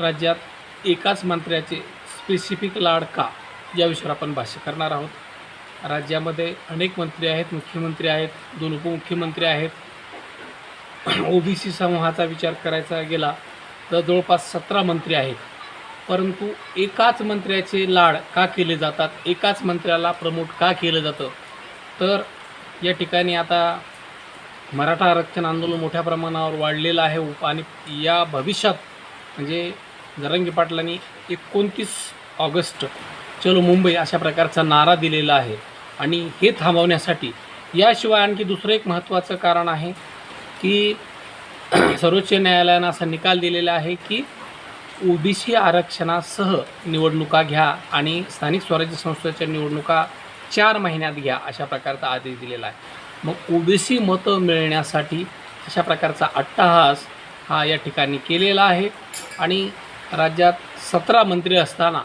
राज्यात एकाच मंत्र्याचे स्पेसिफिक लाड का या विषयावर आपण भाष्य करणार आहोत. राज्यामध्ये अनेक मंत्री आहेत मुख्यमंत्री आहेत दोन उपमुख्यमंत्री आहेत. ओबीसी समूहाचा विचार करायचा गेला तर जवळपास सतरा मंत्री आहेत. परंतु एकाच मंत्र्याचे लाड का केले जातात एकाच मंत्र्याला प्रमोट का केलं जातं? तर या ठिकाणी आता मराठा आरक्षण आंदोलन मोठ्या प्रमाणावर वाढलेलं आहे. आणि या भविष्यात म्हणजे जरंगी पाटलांनी एकोणतीस ऑगस्ट चलो मुंबई अशा प्रकारचा नारा दिलेला आहे. आणि हे थांबवण्यासाठी याशिवाय आणखी दुसरं एक महत्त्वाचं कारण आहे की सर्वोच्च न्यायालयानं असा निकाल दिलेला आहे की ओबीसी आरक्षणासह निवडणुका घ्या आणि स्थानिक स्वराज्य संस्थेच्या निवडणुका चार महिन्यात घ्या अशा प्रकारचा आदेश दिलेला आहे. मग ओबीसी मतं मिळण्यासाठी अशा प्रकारचा अट्टहास हा या ठिकाणी केलेला आहे. आणि राज्यात सतरा मंत्री असताना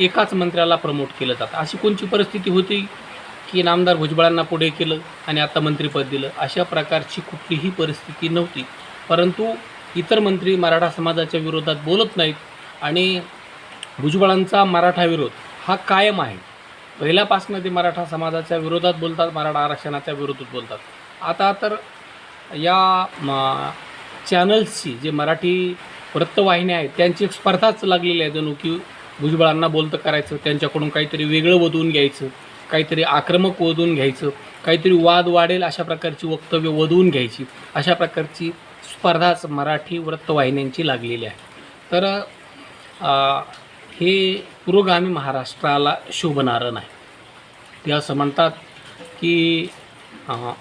एकाच मंत्र्याला प्रमोट केलं जातं. अशी कोणची परिस्थिती होती की नामदार भुजबळांना पुढे केलं आणि आता मंत्रिपद दिलं? अशा प्रकारची कुठलीही परिस्थिती नव्हती. परंतु इतर मंत्री मराठा समाजाच्या विरोधात बोलत नाहीत आणि भुजबळांचा मराठा विरोध हा कायम आहे. पहिल्यापासून ते मराठा समाजाच्या विरोधात बोलतात मराठा आरक्षणाच्या विरोधात बोलतात. आता तर या म, चॅनल्सची जे मराठी वृत्तवाहिन्या आहेत. त्यांची एक स्पर्धाच लागलेली आहे जणू की भुजबळांना बोलतं करायचं त्यांच्याकडून काहीतरी वेगळं वधवून घ्यायचं काहीतरी आक्रमक वधवून घ्यायचं काहीतरी वाद वाढेल अशा प्रकारची वक्तव्य वधवून घ्यायची. अशा प्रकारची स्पर्धाच मराठी वृत्तवाहिन्यांची लागलेली आहे. तर हे पुरोगामी महाराष्ट्राला शोभणारं नाही. ते असं म्हणतात की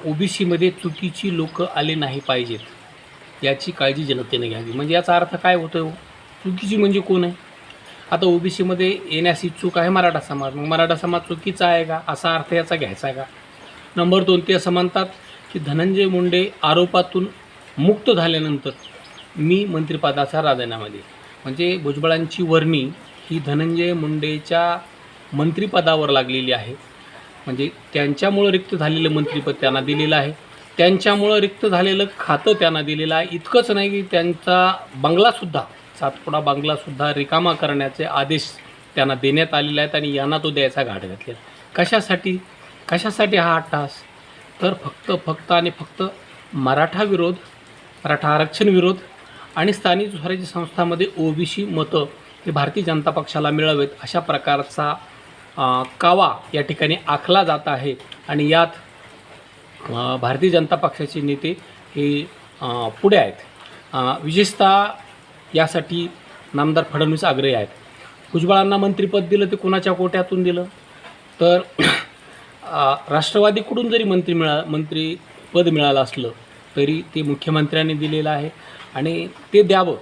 ओबीसीमध्ये चुकीची लोकं आले नाही पाहिजेत. याची काळजी जनतेने घ्यावी. म्हणजे याचा अर्थ काय होतो चुकीची म्हणजे कोण आहे? आता ओबीसीमध्ये येण्यास इच्छुक आहे मराठा समाज. मग मराठा समाज चुकीचा आहे का? असा अर्थ याचा घ्यायचा आहे का? नंबर दोन ते असं म्हणतात की धनंजय मुंडे आरोपातून मुक्त झाल्यानंतर मी मंत्रिपदाचा राजीनामा देईन. म्हणजे भुजबळांची वर्णी ही धनंजय मुंडेच्या मंत्रिपदावर लागलेली आहे. म्हणजे त्यांच्यामुळं रिक्त झालेलं मंत्रिपद त्यांना दिलेलं आहे. त्यांच्यामुळं रिक्त झालेलं खातं त्यांना दिलेलं आहे. इतकंच नाही की त्यांचा बंगलासुद्धा सातपुडा बंगलासुद्धा रिकामा करण्याचे आदेश त्यांना देण्यात आलेले आहेत आणि यांना तो द्यायचा घाट घातलेला कशासाठी? कशासाठी हा अट्टहास? तर फक्त फक्त आणि फक्त मराठा विरोध मराठा आरक्षण विरोध आणि स्थानिक स्वराज्य संस्थांमध्ये ओबीसी मतं हे भारतीय जनता पक्षाला मिळावेत अशा प्रकारचा कावा या ठिकाणी आखला जात आहे. आणि यात भारतीय जनता पक्षाचे नेते हे पुढे आहेत. विशेषतः यासाठी नामदार फडणवीस आग्रही आहेत. भुजबळांना मंत्रिपद दिलं ते कुणाच्या कोट्यातून दिलं? तर राष्ट्रवादीकडून जरी मंत्री मिळा मंत्रीपद मिळालं असलं तरी ते मुख्यमंत्र्यांनी दिलेलं आहे. आणि ते द्यावं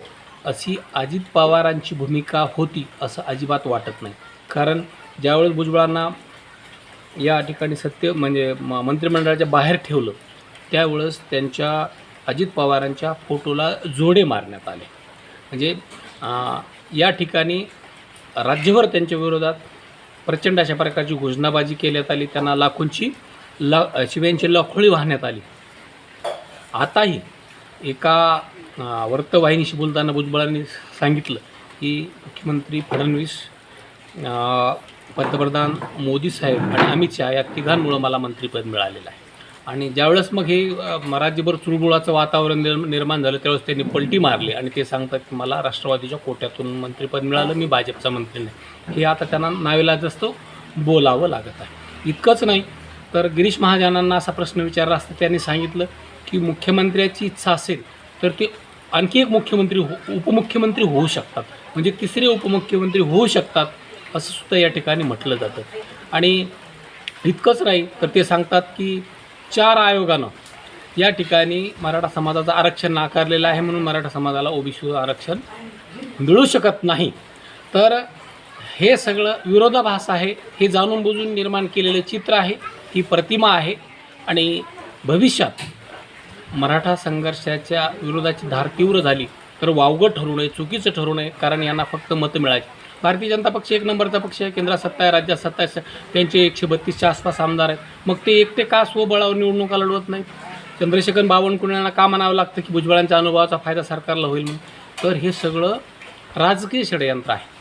अशी अजित पवारांची भूमिका होती असं अजिबात वाटत नाही. कारण ज्यावेळेस भुजबळांना या ठिकाणी सत्य म्हणजे म मंत्रिमंडळाच्या बाहेर ठेवलं त्यावेळेस त्यांच्या अजित पवारांच्या फोटोला जोडे मारण्यात आले. म्हणजे या ठिकाणी राज्यभर त्यांच्या विरोधात प्रचंड अशा प्रकारची घोषणाबाजी केल्यात आली त्यांना लाखोंची ला शिव्यांची लखोळी वाहण्यात आली. आताही एका वृत्तवाहिनीशी बोलताना भुजबळांनी सांगितलं की मुख्यमंत्री फडणवीस पंतप्रधान मोदी साहेब आणि अमित शहा या तिघांमुळं मला मंत्रिपद मिळालेलं आहे. आणि ज्यावेळेस मग हे राज्यभर चुळबुळाचं वातावरण निर् निर्माण झालं त्यावेळेस त्यांनी पलटी मारली आणि ते सांगतात की मला राष्ट्रवादीच्या कोट्यातून मंत्रिपद मिळालं मी भाजपचा मंत्री नाही. हे आता त्यांना नावेलाज असतो बोलावं लागत आहे. इतकंच नाही तर गिरीश महाजनांना असा प्रश्न विचारला असता त्यांनी सांगितलं की मुख्यमंत्र्याची इच्छा असेल तर ते आणखी एक मुख्यमंत्री हो उपमुख्यमंत्री होऊ शकतात. म्हणजे तिसरे उपमुख्यमंत्री होऊ शकतात असं सुद्धा या ठिकाणी म्हटलं जातं. आणि इतकंच नाही तर ते सांगतात की चार आयोगानं या ठिकाणी मराठा समाजाचं आरक्षण नाकारलेलं आहे म्हणून मराठा समाजाला ओबीसी आरक्षण मिळू शकत नाही. तर हे सगळं विरोधाभास आहे हे जाणून बुजून निर्माण केलेलं चित्र आहे ही प्रतिमा आहे आणि भविष्यात मराठा संघर्षाच्या विरोधाची धार तीव्र झाली तर वावगं ठरू नये चुकीचं ठरू नये कारण यांना फक्त मतं मिळायची. भारतीय जनता पक्ष एक नंबरचा पक्ष आहे केंद्रात सत्ता आहे राज्यात सत्ता आहे त्यांचे एकशे बत्तीसच्या आसपास आमदार आहेत. मग ते एकटे का स्वबळावर निवडणुका लढवत नाहीत? चंद्रशेखर बावनकुळेंना का म्हणावं लागतं की भुजबळांच्या अनुभवाचा फायदा सरकारला होईल म्हणून? तर हे सगळं राजकीय षडयंत्र आहे.